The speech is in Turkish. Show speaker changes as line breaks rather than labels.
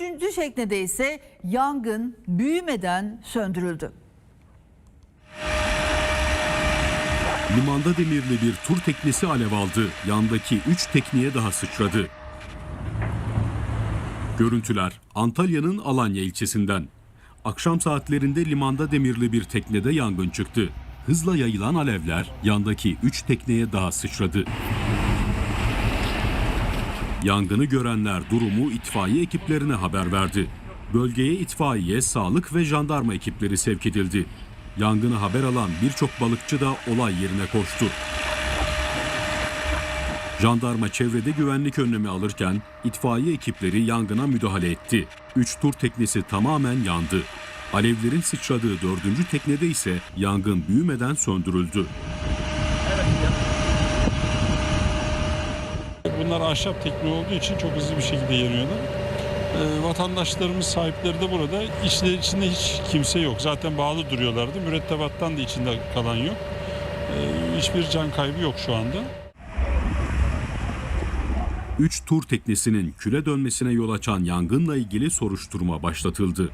Dördüncü teknede ise yangın büyümeden söndürüldü.
Limanda demirli bir tur teknesi alev aldı. Yandaki 3 tekneye daha sıçradı. Görüntüler Antalya'nın Alanya ilçesinden. Akşam saatlerinde limanda demirli bir teknede yangın çıktı. Hızla yayılan alevler yandaki 3 tekneye daha sıçradı. Yangını görenler durumu itfaiye ekiplerine haber verdi. Bölgeye itfaiye, sağlık ve jandarma ekipleri sevk edildi. Yangını haber alan birçok balıkçı da olay yerine koştu. Jandarma çevrede güvenlik önlemi alırken itfaiye ekipleri yangına müdahale etti. Üç tur teknesi tamamen yandı. Alevlerin sıçradığı dördüncü teknede ise yangın büyümeden söndürüldü.
Bunlar ahşap tekne olduğu için çok hızlı bir şekilde yanıyorlar. Ee, vatandaşlarımız sahipleri de burada. İçleri içinde hiç kimse yok. Zaten bağlı duruyorlardı. Mürettebattan da içinde kalan yok. Ee, hiçbir can kaybı yok şu anda.
Üç tur teknesinin küle dönmesine yol açan yangınla ilgili soruşturma başlatıldı.